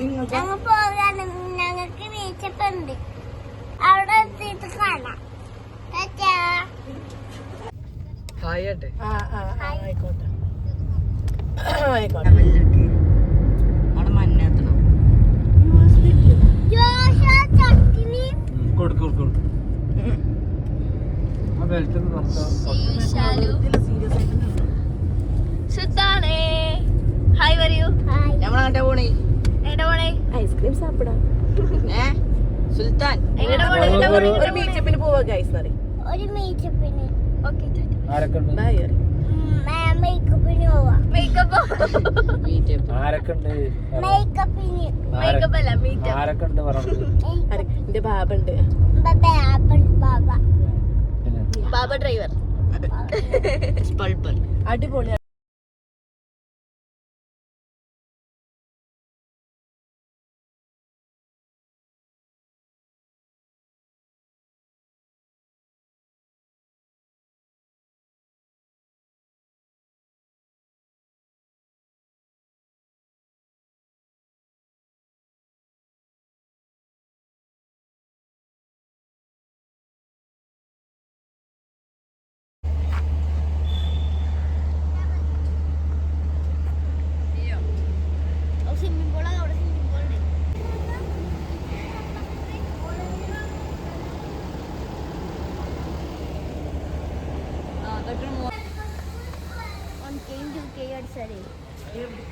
ഞങ്ങൾ പോകാണ് ഞങ്ങൾക്ക് വീഴ്ചപ്പുണ്ട് അവിടെ എത്തിയിട്ട് കാണാം. ഹായ് ആട്ടെ ആ ആ ആ, ആയിക്കോട്ടെ. ആയിക്കോട്ടെ. അവിടെ മഞ്ഞെത്തണം ജോഷ ചട്ടിനി. കൊടുക്കും കൊടുക്കും ആ ബെൽറ്റ് ഒന്ന് തുറക്കാം സുത്താണേ ഹായ് പറയൂ ഹായ് നമ്മളങ്ങോട്ടെ പോണേ. പോണേ? ഐസ്ക്രീം സാപ്പിടാം. സുൽത്താൻ. ഒരു മീറ്റപ്പിന് പോവാ ഗൈസ് പറയും. ഒരു ഓക്കെ ബൈ പറയും മേക്കപ്പിന് പോവാം. Makeup meetup. ആരൊക്കെ ഉണ്ട് മേക്കപ്പിന് മേക്കപ്പ് അല്ല മീറ്റപ്പ് എന്റെ ബാബുണ്ട്. ബാബ. ഡ്രൈവർ അടിപൊളി 다리.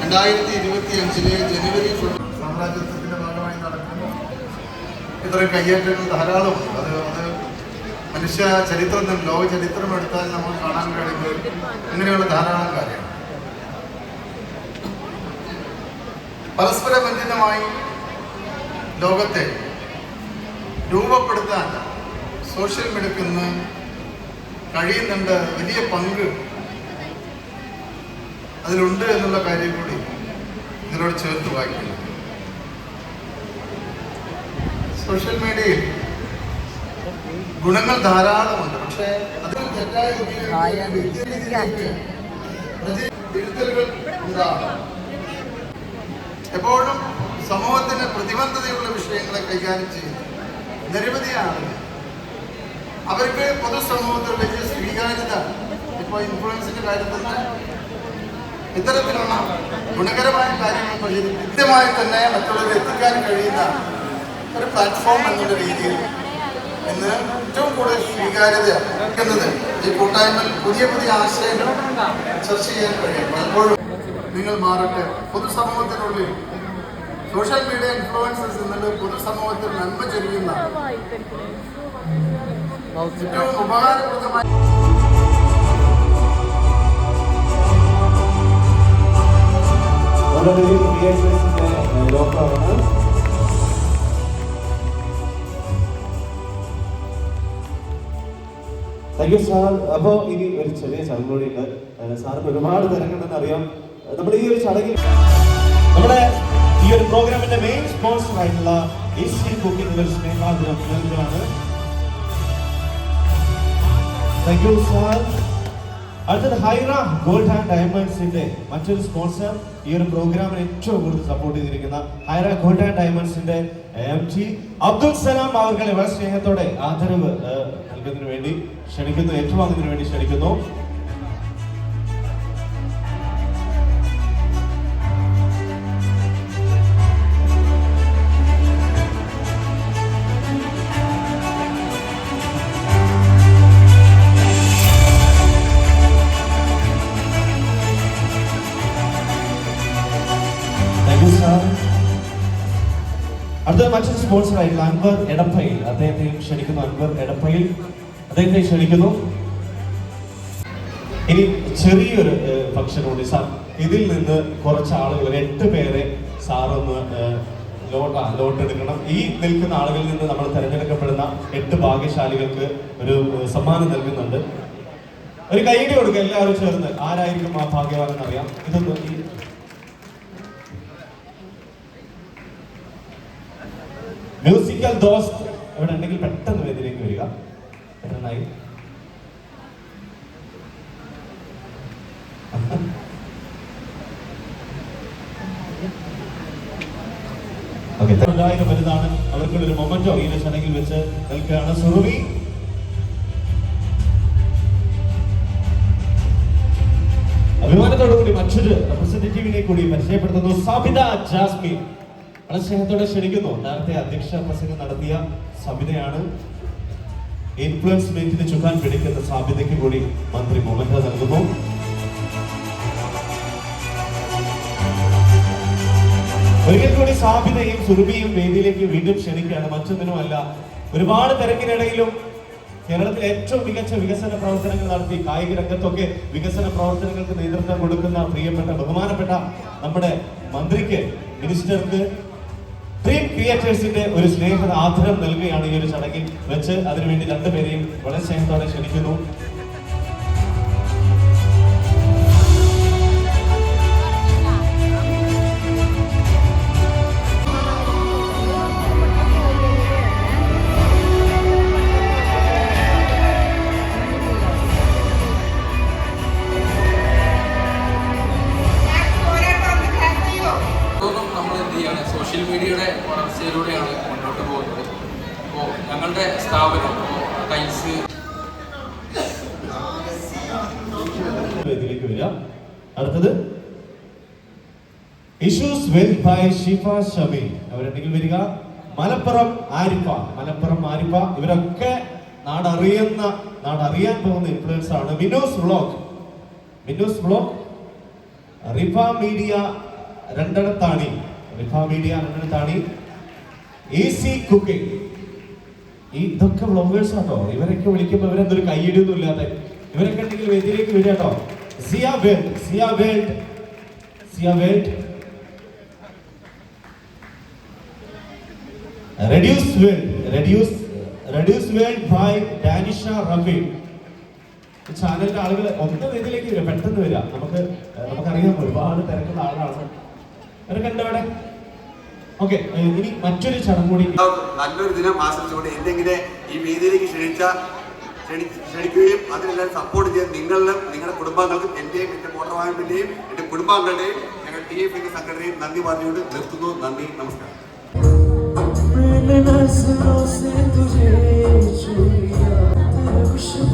രണ്ടായിരത്തി ഇരുപത്തി അഞ്ചിലെ ജനുവരി സാമ്രാജ്യത്വത്തിന്റെ ഭാഗമായി നടക്കുന്നു. ഇത്തരം കയ്യേറ്റങ്ങൾ ധാരാളം അത് അത് മനുഷ്യ ചരിത്രത്തിൽ ലോക ചരിത്രം എടുത്താൽ നമ്മൾ കാണാൻ കഴിയുന്നത് ഇങ്ങനെയുള്ള ധാരാളം കാര്യങ്ങൾ. പരസ്പര ബന്ധിതമായി ലോകത്തെ രൂപപ്പെടുത്താൻ സോഷ്യൽ മീഡിയക്ക് കഴിയുന്നുണ്ട് വലിയ പങ്ക് അതിലുണ്ട് എന്നുള്ള കാര്യം കൂടി ഇതിനോട് ചേർത്ത് വായിക്കുന്നു. സോഷ്യൽ മീഡിയയിൽ ഗുണങ്ങൾ ധാരാളമുണ്ട് പക്ഷേ അതിൽ തെറ്റായ എപ്പോഴും സമൂഹത്തിന് പ്രതിബന്ധതയുള്ള വിഷയങ്ങളെ കൈകാര്യം ചെയ്യുന്നു നിരവധി ആളുകൾ അവർക്ക് പൊതുസമൂഹത്തിൽ വലിയ സ്വീകാര്യത ഇപ്പോൾ ഇൻഫ്ലുവൻസിന്റെ കാര്യത്തിൽ ഇത്തരത്തിലുള്ള ഗുണകരമായ കാര്യങ്ങൾ വഴി കൃത്യമായി തന്നെ മറ്റുള്ളവരെ എത്തിക്കാൻ കഴിയുന്ന ഒരു പ്ലാറ്റ്ഫോം എന്നുള്ള രീതിയിൽ ഇന്ന് ഏറ്റവും കൂടുതൽ സ്വീകാര്യത എന്നത് ഈ കൂട്ടായ്മയിൽ പുതിയ പുതിയ ആശയങ്ങൾ ചർച്ച ചെയ്യാൻ കഴിയും. പലപ്പോഴും നിങ്ങൾ മാറട്ടെ. പൊതുസമൂഹത്തിനുള്ളിൽ സോഷ്യൽ മീഡിയ ഇൻഫ്ലുവൻസസ് എന്നുള്ളത് പൊതുസമൂഹത്തിൽ നന്മ ഏറ്റവും ഉപകാരപ്രദമായ താങ്ക് യു സാർ അപ്പോൾ ഇനി ഒരു ചെറിയ ചടങ്ങ് കൂടിയുണ്ട് ഉണ്ട് സാറിന് ഒരുപാട് തിരക്കുണ്ടെന്ന് അറിയാം. നമ്മുടെ ഈ ഒരു ചടങ്ങിൽ നമ്മുടെ ഈ ഒരു പ്രോഗ്രാമിന്റെ മെയിൻ സ്പോൺസർ ആയിട്ടുള്ള ഏഷ്യൻ കുക്കിംഗ് ഒരു സ്നേഹാഗ്രഹം നൽകുകയാണ് താങ്ക് യു സാർ അടുത്തത് ഹൈറ ഗോൾഡ് ആൻഡ് ഡയമണ്ട്സിന്റെ മറ്റൊരു സ്പോൺസർ ഈ ഒരു പ്രോഗ്രാമിന് ഏറ്റവും കൂടുതൽ സപ്പോർട്ട് ചെയ്തിരിക്കുന്ന ഹൈറ ഗോൾഡ് ആൻഡ് ഡയമണ്ട്സിന്റെ എം ജി അബ്ദുൽ സലാം അവർകളെ വളരെ സ്നേഹത്തോടെ ആദരവ് നൽകുന്നതിന് വേണ്ടി ക്ഷണിക്കുന്നു ഏറ്റുവാങ്ങുന്നതിന് വേണ്ടി ക്ഷണിക്കുന്നു. സ്പോൺസർ അൻവർ എടപ്പയിൽ. അദ്ദേഹത്തെ ക്ഷണിക്കുന്നു അൻവർ എടപ്പയിൽ. അദ്ദേഹത്തെ ക്ഷണിക്കുന്നു. ഇനി ചെറിയൊരു ഫംഗ്ഷൻ കൂടി സാർ ഇതിൽ നിന്ന് കുറച്ച് ആളുകൾ എട്ട് പേരെ സാറൊന്ന് ലോട്ട് ലോട്ട് എടുക്കണം. ഈ നിൽക്കുന്ന ആളുകളിൽ നിന്ന് നമ്മൾ തിരഞ്ഞെടുക്കപ്പെടുന്ന എട്ട് ഭാഗ്യശാലികൾക്ക് ഒരു സമ്മാനം നൽകുന്നുണ്ട്. ഒരു കൈയ്യടി കൊടുക്കുക എല്ലാവരും ചേർന്ന്. ആരായിരിക്കും ആ ഭാഗ്യവാൻ എന്നറിയാം. ഇതൊന്ന് ഈ ദോസ് എവിടെ ഉണ്ടെങ്കിൽ പെട്ടെന്ന് വേദിയിലേക്ക് വരിക. രണ്ടായിരം വലുതാണ്. അവർക്കുള്ളൊരു മൊമെന്റോ ഈ ഒരു ചടങ്ങിൽ വെച്ച് നിൽക്കുകയാണ് സുറുവി. അഭിമാനത്തോടു കൂടി മറ്റൊരു റെപ്രസെന്റേറ്റീവിനെ കൂടി പരിചയപ്പെടുത്തുന്നു. സാബിത ജാസ്മിൻ. വളരെ സ്നേഹത്തോടെ ക്ഷണിക്കുന്നു. നേരത്തെ അധ്യക്ഷ പ്രസംഗം നടത്തിയ സബിതയാണ് ഇൻഫ്ലുവൻസ് മീറ്റിന് ചുക്കാൻ പിടിക്കുന്ന സാബിതയ്ക്ക് കൂടി മന്ത്രി മൊമെന്റ് നൽകുന്നു. ഒരിക്കൽ കൂടി സാബിതയും സുറുബിയും വേദിയിലേക്ക് വീണ്ടും ക്ഷണിക്കുകയാണ്. മറ്റൊന്നിനുമല്ല ഒരുപാട് തിരക്കിനിടയിലും കേരളത്തിലെ ഏറ്റവും മികച്ച വികസന പ്രവർത്തനങ്ങൾ നടത്തി കായിക രംഗത്തൊക്കെ വികസന പ്രവർത്തനങ്ങൾക്ക് നേതൃത്വം കൊടുക്കുന്ന പ്രിയപ്പെട്ട ബഹുമാനപ്പെട്ട നമ്മുടെ മന്ത്രിക്ക് മിനിസ്റ്റർക്ക് ഡ്രീം ക്രിയേറ്റേഴ്സിന്റെ ഒരു സ്നേഹ ആദരം നൽകുകയാണ് ഈ ഒരു ചടങ്ങിൽ വെച്ച് അതിനുവേണ്ടി രണ്ടുപേരെയും വളരെ സ്നേഹത്തോടെ ക്ഷണിക്കുന്നു. ബൈ ഷിഫ ഷമി അവരുണ്ടെങ്കിൽ വരിക. മലപ്പുറം ആരിഫ. മലപ്പുറം ആരിഫ. ഇവരൊക്കെ നാടറിയുന്ന നാടറിയാൻ പോകുന്ന ഇൻഫ്ലുവൻസ് ആണ് Vino's vlog. Vino's vlog. Rifa media രണ്ടിടത്താണി. Rifa media രണ്ടിടത്താണി. എ സി കുക്കിംഗ് ഇതൊക്കെ വ്ളോഗേഴ്സ് ആട്ടോ. ഇവരൊക്കെ വിളിക്കുമ്പോൾ ഇവരെന്തൊരു കൈയിടിയൊന്നും ഇല്ലാതെ. ഇവരൊക്കെ ഉണ്ടെങ്കിൽ വേദിയിലേക്ക് വരിക കേട്ടോ Siya world. Siya world. Siya world. Reduce world reduce reduce world by Danisha Rafi ചാനലിന്റെ ആളുകൾ ഒന്ന് വേദിയിലേക്ക് വരിക പെട്ടെന്ന് വരിക. നമുക്ക് നമുക്കറിയാം ഒരുപാട് തിരക്കുള്ള ആളുകളാണ് അവരൊക്കെ എന്താ അവിടെ? ഓക്കെ ഇനി മറ്റൊരു ചടങ്ങ് കൂടി. നല്ലൊരു ദിനം ആശംസിച്ചുകൊണ്ട് എന്തെങ്കിലും ഈ വേദിയിലേക്ക് ക്ഷണിച്ച ക്ഷണിക്കുകയും അതിനെല്ലാം സപ്പോർട്ട് ചെയ്യാൻ നിങ്ങളിലും നിങ്ങളുടെ കുടുംബാംഗങ്ങൾക്കും എന്റെയും എന്റെ മോട്ടോർ വാഹനത്തിന്റെയും എന്റെ കുടുംബാംഗങ്ങളുടെയും ഞങ്ങൾ ടി എഫിന്റെ സംഘടനയും നന്ദി പറഞ്ഞുകൊണ്ട് നിർത്തുന്നു. നന്ദി നമസ്കാരം. Мне на снос не дуже чуя, ти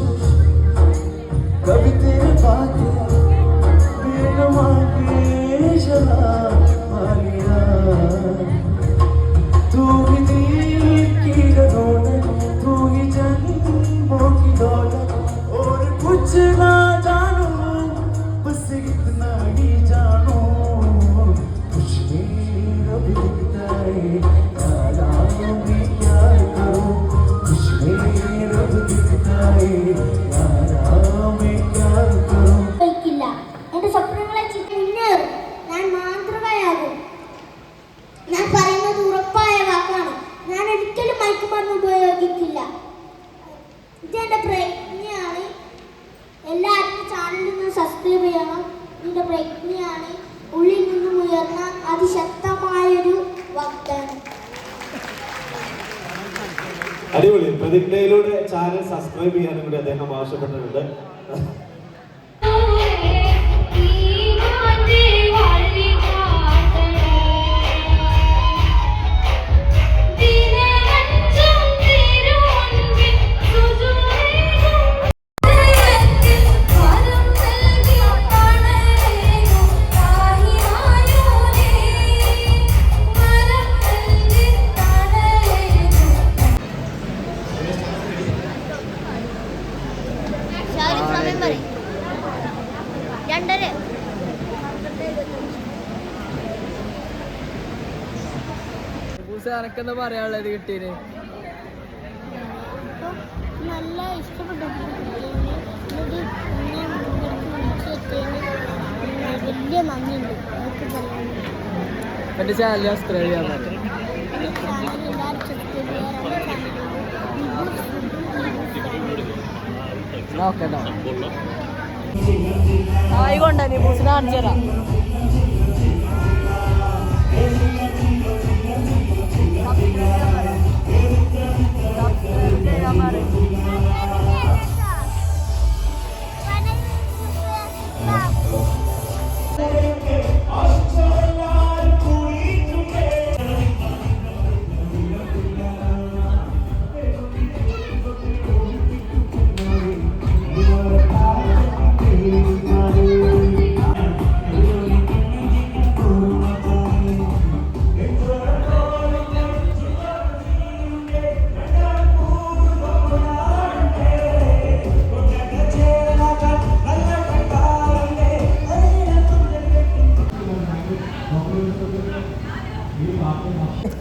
ഒരിക്കലും മയക്കുമരുന്ന് ഉപയോഗിക്കില്ല. ഇതെന്റെ പ്രജ്ഞയാണ്? എല്ലാവരും ചാനലിൽ നിന്ന് സബ്സ്ക്രൈബ് ചെയ്യണം. ഇതിന്റെ പ്രജ്ഞയാണ്? ഉള്ളിൽ നിന്നും ഉയർന്ന അതിശക്തമായൊരു വാഗ്ദാനം. അടിപൊളി. പ്രതിജ്ഞയിലൂടെ ചാനൽ സബ്സ്ക്രൈബ് ചെയ്യാനും കൂടി അദ്ദേഹം ആവശ്യപ്പെട്ടിട്ടുണ്ട്. എനക്കെന്താ പറയാനുള്ളത് കിട്ടീന്? അപ്പോൾ നല്ല ഇഷ്ടപ്പെട്ടു വലിയ നന്ദിയുണ്ട് എന്റെ ചാനൽ സബ്സ്ക്രൈബ് ചെയ്യാൻ ഓക്കെ ആയിക്കൊണ്ട നീ പൂസിനെ കാണിച്ചു തരാം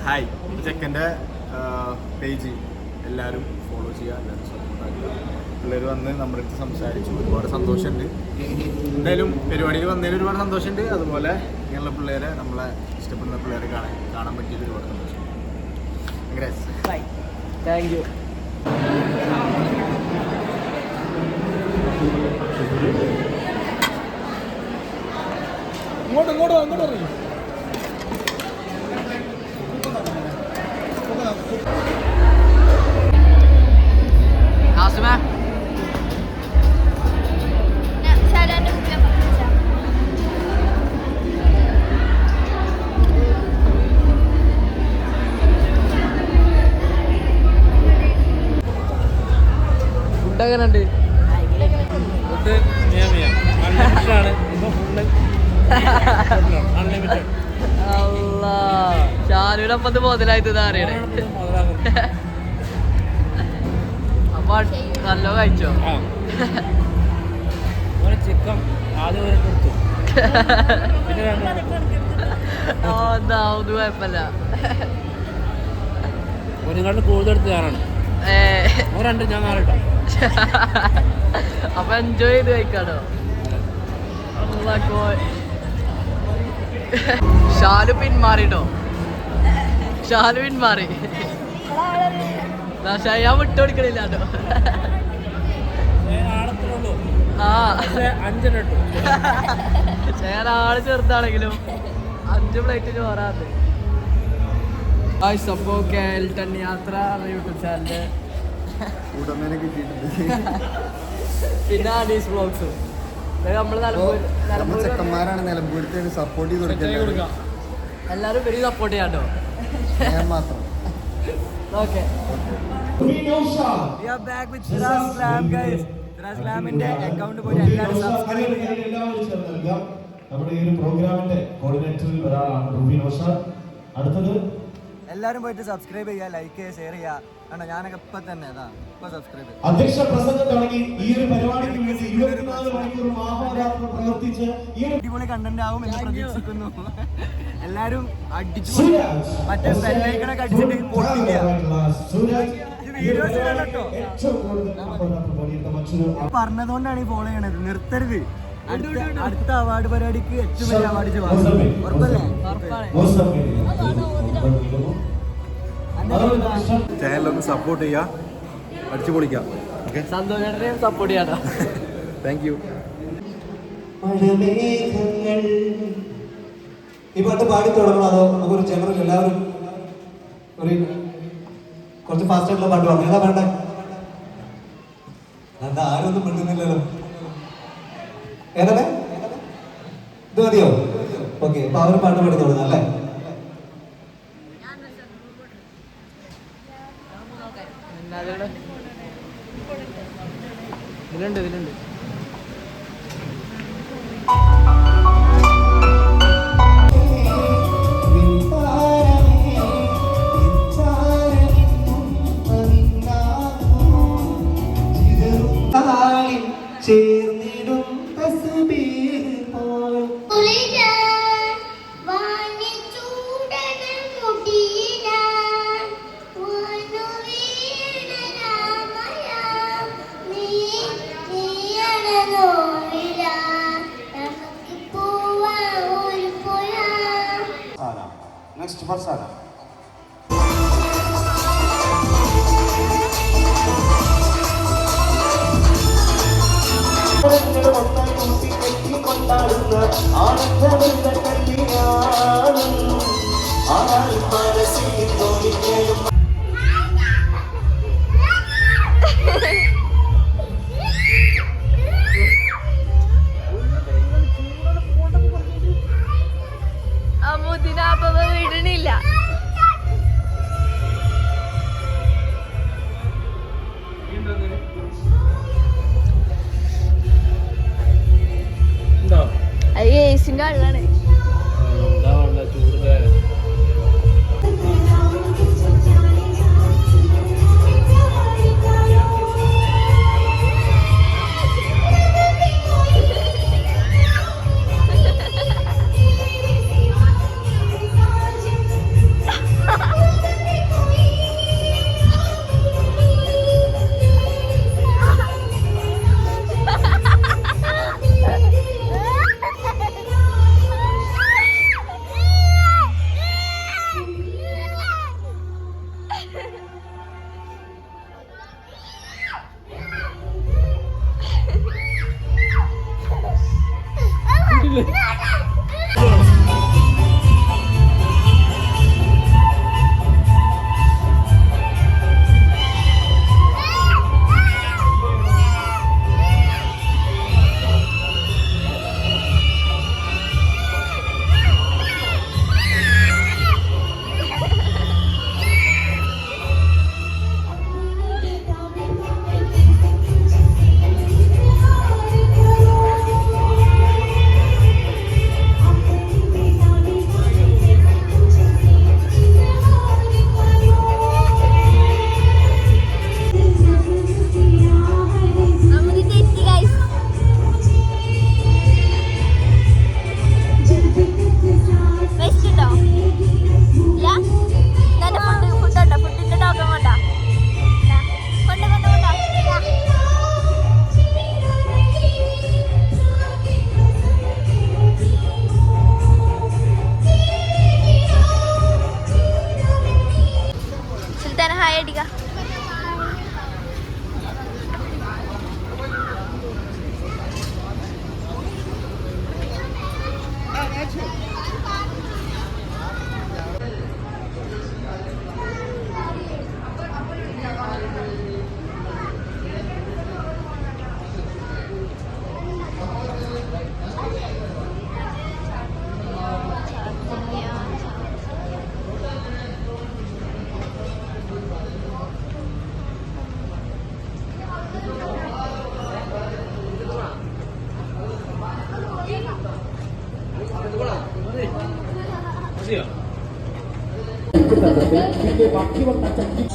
ഹായ് ചെക്കന്റെ പേജ്. എല്ലാവരും ഫോളോ ചെയ്യുക എല്ലാവരും സപ്പോർട്ട് ആക്കുക. പിള്ളേർ വന്ന് നമ്മുടെ അടുത്ത് സംസാരിച്ചു. ഒരുപാട് സന്തോഷമുണ്ട്. എന്തായാലും പരിപാടിയിൽ വന്നതിൽ ഒരുപാട് സന്തോഷമുണ്ട്. അതുപോലെ ഇങ്ങനെയുള്ള പിള്ളേരെ നമ്മളെ ഇഷ്ടപ്പെടുന്ന പിള്ളേരെ കാണാൻ കാണാൻ പറ്റിയത് ഒരുപാട് സന്തോഷം. താങ്ക് യു ഇങ്ങോട്ട് ഇങ്ങോട്ട് ഇങ്ങോട്ട് പറഞ്ഞു ഫുഡ് എങ്ങനെ ഉണ്ട് അൺലിമിറ്റഡ് ആണ്. ഇപ്പൊ അൺലിമിറ്റഡ് അറിയണേ അപ്പൊ നല്ലോ കഴിച്ചോ? ചിക്കൻ ആദ്യം ഒരു കൊടുത്തു. പിന്നെ രണ്ട് ആ എന്താ ഒന്നും കുഴപ്പമില്ല. ഒരു കണ്ട് കൂടുതലെടുത്ത് ഞാനാണ് ഏ. ഒരു രണ്ട് ഞാൻ നാളെ ഇട്ടാം. അപ്പൊ എൻജോയ് ചെയ്ത് കഴിക്കാണോ അല്ലാ കോ- ഷാലു പിന്മാറിട്ടോ ഷാലു പിന്മാറി ഞാൻ വിട്ടുകൊടുക്കണില്ല കേട്ടോ ആ. ഞാൻ ആൾ ചെറുതാണെങ്കിലും അഞ്ച് പ്ലേറ്റ് ചോറാന്ന് അപ്പോ കേൾട്ടൻ യാത്ര യൂട്യൂബ് ചാനൽ കൂട്ടുന്നതിനെ കിട്ടിയിട്ടുണ്ട്. പിന്നെ ബ്ലോഗ്സും നമ്മൾ ചെക്കന്മാരാണ് നിലമ്പൂരത്തെ സപ്പോർട്ട് ചെയ്ത് കൊടുക്കുന്നത് എല്ലാരും വലിയ സപ്പോർട്ട് ചെയ്യാട്ടോ. ഞാൻ മാത്രം. ഓക്കെ പോയി എല്ലാവരും ചെയ്യുക. എല്ലാവരും നമ്മുടെ ഈ ഒരു പ്രോഗ്രാമിന്റെ കോർഡിനേറ്ററിൽ ഒരാളാണ് റുബി നൗഷാദ് അടുത്തത് എല്ലാവരും പോയിട്ട് സബ്സ്ക്രൈബ് ചെയ്യുക ലൈക്ക് ചെയ്യുക ഷെയർ ചെയ്യുക. കണ്ടോ ഞാനൊക്കെ ഇപ്പം തന്നെ അതാ ഇപ്പം സബ്സ്ക്രൈബ് ചെയ്യുക അധ്യക്ഷ പ്രസംഗം തുടങ്ങി. ഈ ഒരു പരിപാടിക്ക് വേണ്ടി ഇരുപത്തിനാല് മണിക്കൂർ പ്രവർത്തിച്ച് ഈ അടിപൊളി കണ്ടന്റ് ആവും എന്ന് പ്രതീക്ഷിക്കുന്നു. എല്ലാരും അടിച്ചു മറ്റേ ബെല്ലൈക്കണൊക്കെ അടിച്ചിട്ട് പറഞ്ഞതുകൊണ്ടാണ് ഈ ഫോളോ ചെയ്യണത്. നിർത്തരുത്. അടുത്ത അവാർഡ് പരിപാടിക്ക് ഏറ്റവും വലിയ അവാർഡ്. ഉറപ്പല്ലേ? ഇഷ്ടം ചാനലൊന്ന് സപ്പോർട്ട് ചെയ്യുക അടിച്ചു പൊളിക്കാം സപ്പോർട്ട് താങ്ക് യു ഈ പാട്ട് പാടി തുടങ്ങണം അതോ നമുക്കൊരു ജനറൽ എല്ലാവരും ഒരു കുറച്ച് ഫാസ്റ്റ് ആയിട്ടുള്ള പാട്ട് പാടണം. ഏതാ വേണ്ടേ? എന്താ ആരും ഒന്നും മിണ്ടുന്നില്ലല്ലോ. ഏതാണ് ഇത് മതിയോ? ഓക്കെ അപ്പൊ അവർ പാട്ട് പാടി തുടങ്ങാം അല്ലേ?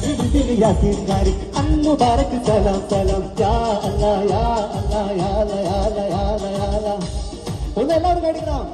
சிறு சிறியா சீர்காரி அன்னு பாரக்கு சலாம் சலாம் யா அல்லா யா அல்லா யா அல்லா யா அல்லா யா எல்லாரும் கிடைக்கிறான்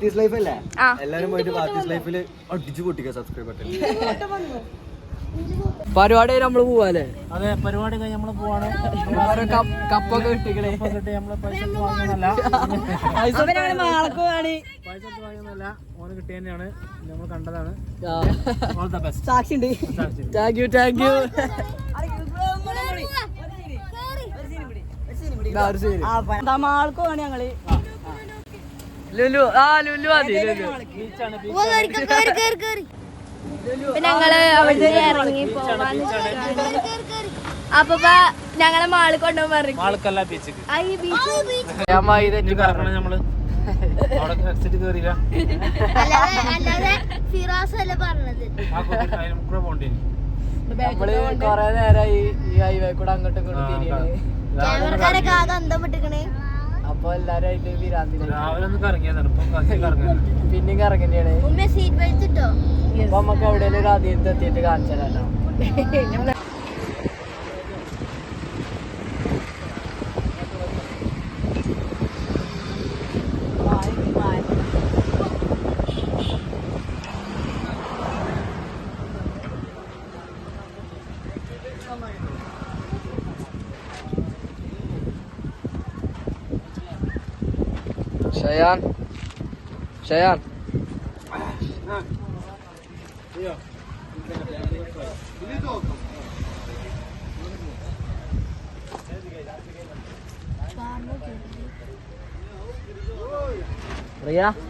പാർട്ടീസ് ലൈഫ് അല്ലേ. എല്ലാരും പോയിട്ട് പാർട്ടീസ് ലൈഫിൽ അടിച്ചു പൊട്ടിക്കുക സബ്സ്ക്രൈബ് പരിപാടി നമ്മൾ പോവാല്ലേ? അതെ പരിപാടി കഴിഞ്ഞ് നമ്മൾ പോവാണ്. കപ്പൊക്കെ കിട്ടിക്കണേ. കിട്ടി നമ്മൾ പൈസ വാങ്ങുന്നല്ല പൈസ വാങ്ങുന്നല്ല ഓന് കിട്ടിയ തന്നെയാണ്. നമ്മൾ കണ്ടതാണ്. സാക്ഷി ഉണ്ട്. താങ്ക് യു താങ്ക് യു മാൾക്ക് പോവാണ് ഞങ്ങൾ. ലുലു. ആ ലുലു മതി ലുലു. ഇപ്പൊ ഞങ്ങൾ അവിടെ ഇറങ്ങി അപ്പൊ ഞങ്ങളെ മാൾ കൊണ്ടുപോകാൻ പറഞ്ഞു. നമ്മൾ? കൊറേ നേരമായി ഈ ഹൈവേ കൂടെ അങ്ങോട്ടും ഇങ്ങോട്ടും അപ്പൊ എല്ലാരും പിന്നെ കറങ്ങന്നെയാണ് അപ്പൊ നമുക്ക് എവിടെയെങ്കിലും ഒരു അതീരത്ത് എത്തിയിട്ട് കാണിച്ചു തരാം Sayan. Sayan. Iya. Ria.